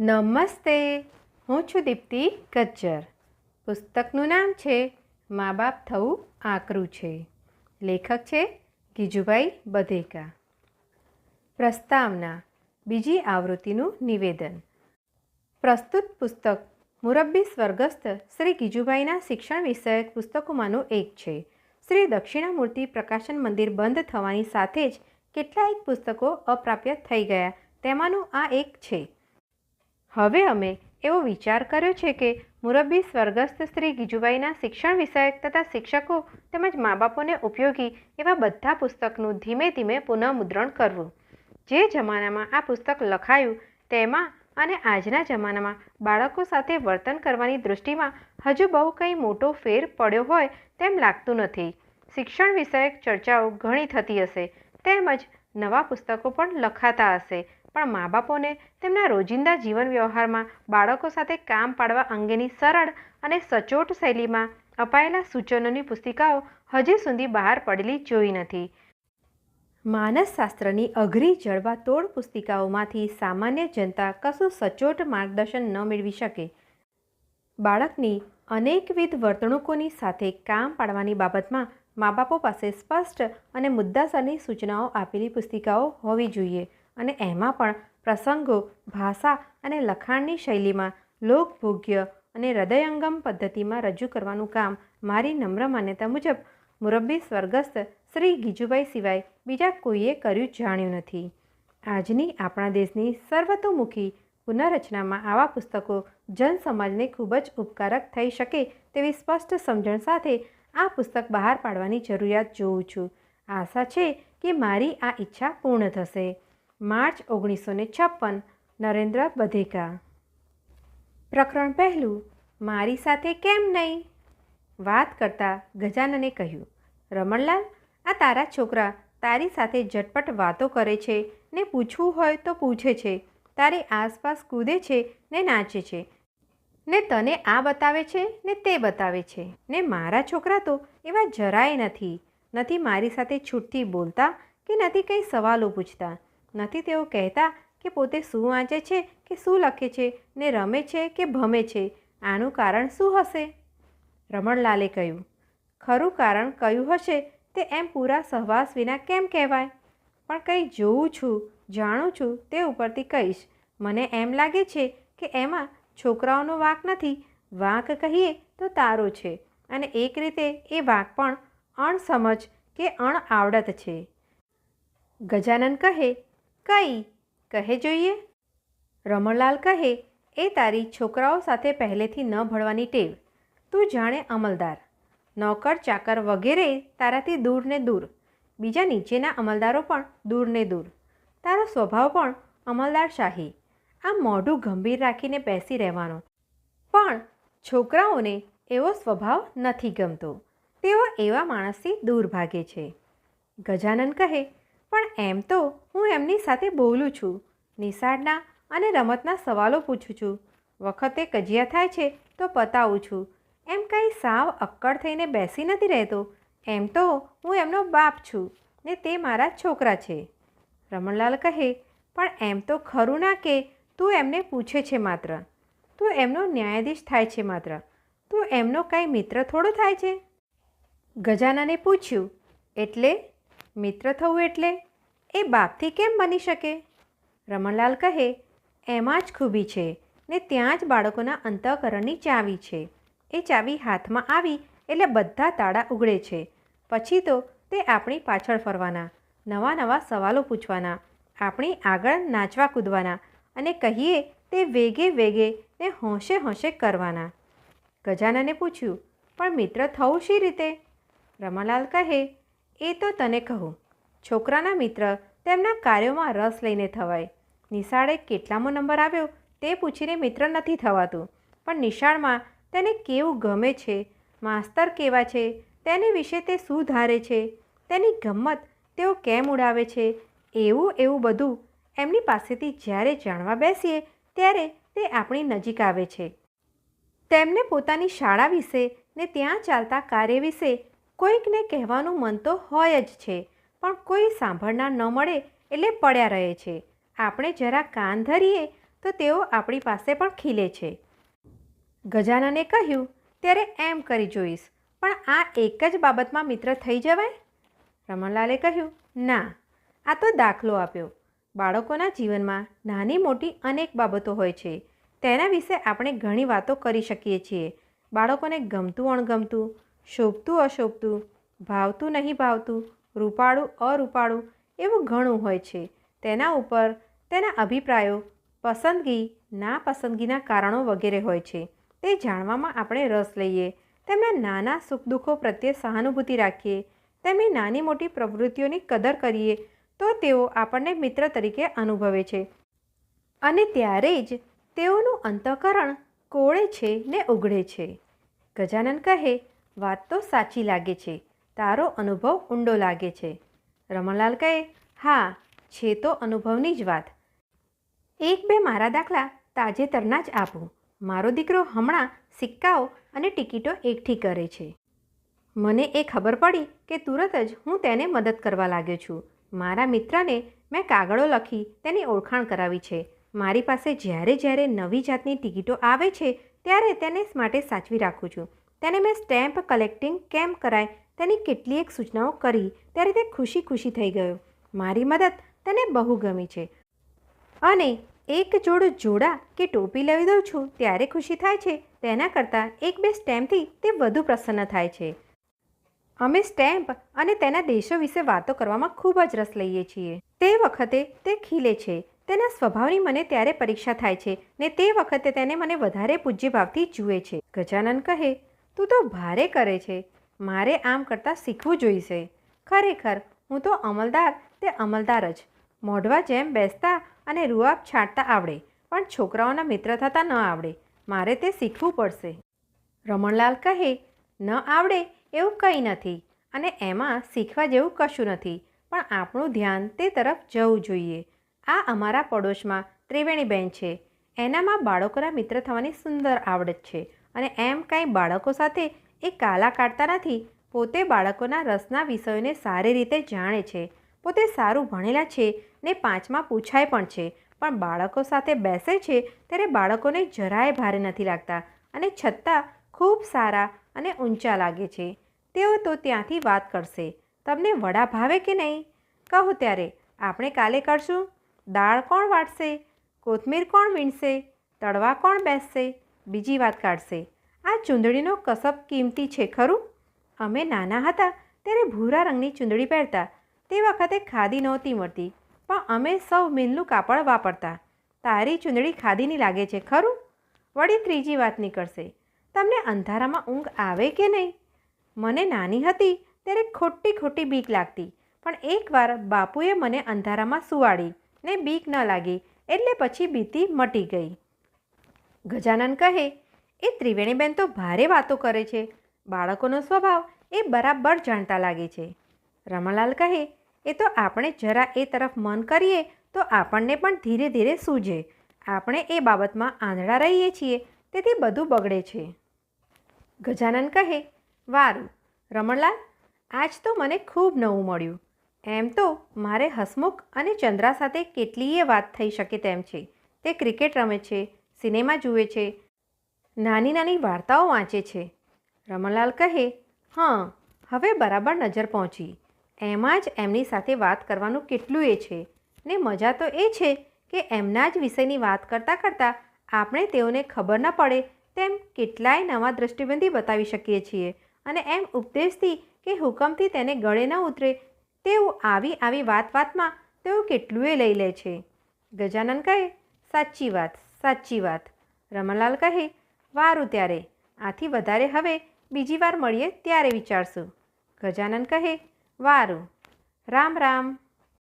નમસ્તે, હું છું દીપ્તિ ગજ્જર. પુસ્તકનું નામ છે, મા બાપ થવું આકરું છે. લેખક છે, ગીજુભાઈ બધેકા. પ્રસ્તાવના, બીજી આવૃત્તિનું નિવેદન. પ્રસ્તુત પુસ્તક, મુરબ્બી સ્વર્ગસ્થ શ્રી ગીજુભાઈના શિક્ષણ વિષયક પુસ્તકોમાંનું એક છે. શ્રી દક્ષિણામૂર્તિ પ્રકાશન મંદિર બંધ થવાની સાથે જ કેટલાય પુસ્તકો અપ્રાપ્ય થઈ ગયા. તેમાંનું આ એક છે. હવે અમે એવો વિચાર કર્યો છે કે મુરબ્બી સ્વર્ગસ્થ શ્રી ગીજુબાઈના શિક્ષણ વિષયક તથા શિક્ષકો તેમજ મા બાપોને ઉપયોગી એવા બધા પુસ્તકનું ધીમે ધીમે પુનઃમુદ્રણ કરવું. જે જમાનામાં આ પુસ્તક લખાયું તેમાં અને આજના જમાનામાં બાળકો સાથે વર્તન કરવાની દૃષ્ટિમાં હજુ બહુ કંઈ મોટો ફેર પડ્યો હોય તેમ લાગતું નથી. શિક્ષણ વિષયક ચર્ચાઓ ઘણી થતી હશે, તેમજ નવા પુસ્તકો પણ લખાતા હશે. પણ મા બાપોને તેમના રોજિંદા જીવન વ્યવહારમાં બાળકો સાથે કામ પાડવા અંગેની સરળ અને સચોટ શૈલીમાં અપાયેલા સૂચનોની પુસ્તિકાઓ હજી સુધી બહાર પડેલી જોઈ નથી. માનસશાસ્ત્રની અઘરી જડબાતોડ પુસ્તિકાઓમાંથી સામાન્ય જનતા કશું સચોટ માર્ગદર્શન ન મેળવી શકે. બાળકની અનેકવિધ વર્તણૂકોની સાથે કામ પાડવાની બાબતમાં મા બાપો પાસે સ્પષ્ટ અને મુદ્દાસરની સૂચનાઓ આપેલી પુસ્તિકાઓ હોવી જોઈએ. અને એમાં પણ પ્રસંગો, ભાષા અને લખાણની શૈલીમાં લોકભોગ્ય અને હૃદયંગમ પદ્ધતિમાં રજૂ કરવાનું કામ મારી નમ્ર માન્યતા મુજબ મુરબ્બી સ્વર્ગસ્થ શ્રી ગીજુભાઈ સિવાય બીજા કોઈએ કર્યું જાણ્યું નથી. આજની આપણા દેશની સર્વતોમુખી પુનઃરચનામાં આવા પુસ્તકો જન સમાજને ખૂબ જ ઉપકારક થઈ શકે તેવી સ્પષ્ટ સમજણ સાથે આ પુસ્તક બહાર પાડવાની જરૂરિયાત જોઉં છું. આશા છે કે મારી આ ઈચ્છા પૂર્ણ થશે. માર્ચ ઓગણીસો ને છપ્પન. નરેન્દ્ર બધેકા. પ્રકરણ પહેલું, મારી સાથે કેમ નહીં? વાત કરતાં ગજાનને કહ્યું, રમણલાલ, આ તારા છોકરા તારી સાથે ઝટપટ વાતો કરે છે ને પૂછવું હોય તો પૂછે છે. તારી આસપાસ કૂદે છે ને નાચે છે. ને તને આ બતાવે છે ને તે બતાવે છે. ને મારા છોકરા તો એવા જરાય નથી. નથી મારી સાથે છૂટથી બોલતા કે નથી કંઈ સવાલો પૂછતા. નથી તેઓ કહેતા કે પોતે શું વાંચે છે કે શું લખે છે ને રમે છે કે ભમે છે? આનું કારણ શું હશે? રમણલાલે કહ્યું, ખરું કારણ કયું હશે તે એમ પૂરા સહવાસ વિના કેમ કહેવાય? પણ કંઈ જોઉં છું, જાણું છું તે ઉપરથી કહીશ. મને એમ લાગે છે કે એમાં છોકરાઓનો વાંક નથી. વાંક કહીએ તો તારો છે અને એક રીતે એ વાંક પણ અણસમજ કે અણઆવડત છે. ગજાનન કહે કઈ? કહે જોઈએ. રમણલાલ કહે, એ તારી છોકરાઓ સાથે પહેલેથી ન ભળવાની ટેવ. તું જાણે અમલદાર. નોકર, ચાકર વગેરે તારાથી દૂર ને દૂર. બીજા નીચેના અમલદારો પણ દૂર ને દૂર. તારો સ્વભાવ પણ અમલદાર શાહી આ મોઢું ગંભીર રાખીને બેસી રહેવાનો. પણ છોકરાઓને એવો સ્વભાવ નથી ગમતો. તેઓ એવા માણસથી દૂર ભાગે છે. ગજાનન કહે પણ એમ તો હું એમની સાથે બોલું છું નિશાળના અને રમતના સવાલો પૂછું છું. વખતે કજિયા થાય છે તો પતાવું છું. એમ કંઈ સાવ અક્કડ થઈને બેસી નથી રહેતો. એમ તો હું એમનો બાપ છું ને તે મારા છોકરા છે. રમણલાલ કહે, પણ એમ તો ખરું ના કે તું એમને પૂછે છે માત્ર. તું એમનો ન્યાયાધીશ થાય છે માત્ર. તું એમનો કાંઈ મિત્ર થોડો થાય છે? ગજાનને પૂછ્યું, એટલે મિત્ર થવું એટલે? એ બાપથી કેમ બની શકે? રમણલાલ કહે, એમાં જ ખૂબી છે ને ત્યાં જ બાળકોના અંતઃકરણની ચાવી છે. એ ચાવી હાથમાં આવી એટલે બધા તાળા ઉગડે છે. પછી તો તે આપણી પાછળ ફરવાના, નવા નવા સવાલો પૂછવાના, આપણી આગળ નાચવા કૂદવાના અને કહીએ તે વેગે વેગે ને હોંશે હોંશે કરવાના. ગજાનને પૂછ્યું, પણ મિત્ર થવું શી રીતે? રમાલાલ કહે એ તો તને કહું. છોકરાના મિત્ર તેમના કાર્યોમાં રસ લઈને થવાય. નિશાળે કેટલામો નંબર આવ્યો તે પૂછીને મિત્ર નથી થવાતું. પણ નિશાળમાં તેને કેવું ગમે છે? માસ્તર કેવા છે? તેને વિશે તે શું ધારે છે? તેની ગમત તેઓ કેમ ઉડાવે છે? એવું એવું બધું એમની પાસેથી જ્યારે જાણવા બેસીએ ત્યારે તે આપણી નજીક આવે છે. તેમને પોતાની શાળા વિશે ને ત્યાં ચાલતા કાર્ય વિશે કોઈકને કહેવાનું મન તો હોય જ છે, પણ કોઈ સાંભળનાર ન મળે એટલે પડ્યા રહે છે. આપણે જરા કાન ધરીએ તો તેઓ આપણી પાસે પણ ખીલે છે. ગજાનને કહ્યું, ત્યારે એમ કરી જોઈશ, પણ આ એક જ બાબતમાં મિત્ર થઈ જવાય? રમણલાલે કહ્યું, ના, આ તો દાખલો આપ્યો. બાળકોના જીવનમાં નાની મોટી અનેક બાબતો હોય છે. તેના વિશે આપણે ઘણી વાતો કરી શકીએ છીએ. બાળકોને ગમતું અણગમતું શોભતું અશોભતું, ભાવતું નહીં ભાવતું, રૂપાળું અરૂપાળું એવું ઘણું હોય છે. તેના ઉપર તેના અભિપ્રાયો, પસંદગી ના પસંદગીના કારણો વગેરે હોય છે. તે જાણવામાં આપણે રસ લઈએ. તેમના નાના સુખ દુઃખો પ્રત્યે સહાનુભૂતિ રાખીએ. તેમની નાની મોટી પ્રવૃત્તિઓની કદર કરીએ તો તેઓ આપણને મિત્ર તરીકે અનુભવે છે. અને ત્યારે જ તેઓનું અંતઃકરણ કોળે છે ને ઉઘડે છે. ગજાનન કહે વાત તો સાચી લાગે છે. તારો અનુભવ ઊંડો લાગે છે. રમણલાલ કહે, હા, છે તો અનુભવની જ વાત. એક બે મારા દાખલા તાજેતરના જ આપું. મારો દીકરો હમણાં સિક્કાઓ અને ટિકિટો એકઠી કરે છે. મને એ ખબર પડી કે તુરત જ હું તેને મદદ કરવા લાગ્યો છું. મારા મિત્રને મેં કાગળો લખી તેની ઓળખાણ કરાવી છે. મારી પાસે જ્યારે જ્યારે નવી જાતની ટિકિટો આવે છે, ત્યારે તેને માટે સાચવી રાખું છું. તેને મેં સ્ટેમ્પ કલેક્ટિંગ કેમ કરાય તેની કેટલીક સૂચનાઓ કરી ત્યારે તે ખુશી ખુશી થઈ ગયો. મારી મદદ તેને બહુ ગમી છે. અને એક જોડ જોડા કે ટોપી લઈ દઉં છું ત્યારે ખુશી થાય છે. તેના કરતાં એક બે સ્ટેમ્પથી તે વધુ પ્રસન્ન થાય છે. અમે સ્ટેમ્પ અને તેના દેશો વિશે વાતો કરવામાં ખૂબ જ રસ લઈએ છીએ. તે વખતે તે ખીલે છે. તેના સ્વભાવની મને ત્યારે પરીક્ષા થાય છે ને તે વખતે તેને મને વધારે પૂજ્યભાવથી જુએ છે. ગજાનન કહે તું તો ભારે કરે છે. મારે આમ કરતાં શીખવું જોઈશે. ખરેખર, હું તો અમલદાર તે અમલદાર જ. મોઢવા જેમ બેસતા અને રૂઆબ છાંટતા આવડે, પણ છોકરાઓના મિત્ર થતાં ન આવડે. મારે તે શીખવું પડશે. રમણલાલ કહે, ન આવડે એવું કંઈ નથી. અને એમાં શીખવા જેવું કશું નથી. પણ આપણું ધ્યાન તે તરફ જવું જોઈએ. આ અમારા પડોશમાં ત્રિવેણીબેન છે. એનામાં બાળકોના મિત્ર થવાની સુંદર આવડત છે. અને એમ કાંઈ બાળકો સાથે એ કાલા કાઢતા નથી, પોતે બાળકોના રસના વિષયોને સારી રીતે જાણે છે. પોતે સારું ભણેલા છે ને પાંચમાં પૂછાય પણ છે. પણ બાળકો સાથે બેસે છે ત્યારે બાળકોને જરાય ભારે નથી લાગતા અને છતાં ખૂબ સારા અને ઊંચા લાગે છે. તેઓ તો ત્યાંથી વાત કરશે. તમને વડા ભાવે કે નહીં? કહો ત્યારે. આપણે કાલે કરશું દાળ કોણ વાટશે? કોથમીર કોણ વીણશે? તળવા કોણ બેસશે? બીજી વાત કાઢશે. આ ચૂંદડીનો કસબ કિંમતી છે, ખરું? અમે નાના હતા ત્યારે ભૂરા રંગની ચૂંદડી પહેરતા. તે વખતે ખાદી નહોતી મળતી, પણ અમે સૌ મિલનું કાપડ વાપરતા. તારી ચૂંદડી ખાદીની લાગે છે, ખરું? વળી ત્રીજી વાત નીકળશે. તમને અંધારામાં ઊંઘ આવે કે નહીં? મને નાની હતી ત્યારે ખોટી ખોટી બીક લાગતી, પણ એકવાર બાપુએ મને અંધારામાં સુવાડી ને બીક ન લાગી એટલે પછી બીતી મટી ગઈ. ગજાનન કહે, એ ત્રિવેણીબેન તો ભારે વાતો કરે છે. બાળકોનો સ્વભાવ એ બરાબર જાણતા લાગે છે. રમણલાલ કહે, એ તો આપણે જરા એ તરફ મન કરીએ તો આપણને પણ ધીરે ધીરે સૂજે. આપણે એ બાબતમાં આંધળા રહીએ છીએ, તેથી બધું બગડે છે. ગજાનન કહે, વારું, રમણલાલ, આજ તો મને ખૂબ નવું મળ્યું. એમ તો મારે હસમુખ અને ચંદ્રા સાથે કેટલીય વાત થઈ શકે તેમ છે. તે ક્રિકેટ રમે છે સિનેમા જુએ છે. નાની નાની વાર્તાઓ વાંચે છે. રમણલાલ કહે, હં, હવે બરાબર નજર પહોંચી. એમાં જ એમની સાથે વાત કરવાનું કેટલું એ છે. ને મજા તો એ છે કે એમના જ વિષયની વાત કરતાં કરતાં આપણે તેઓને ખબર ન પડે તેમ કેટલાય નવા દૃષ્ટિબંધી બતાવી શકીએ છીએ. અને એમ ઉપદેશથી કે હુકમથી તેને ગળે ન ઉતરે તેવું આવી આવી વાત વાતમાં તેઓ કેટલું લઈ લે છે. ગજાનન કહે, સાચી વાત સાચી વાત. રમણલાલ કહે, વારું ત્યારે. આથી વધારે હવે બીજી વાર મળીએ ત્યારે વિચારશું. ગજાનન કહે, વારું. રામ રામ.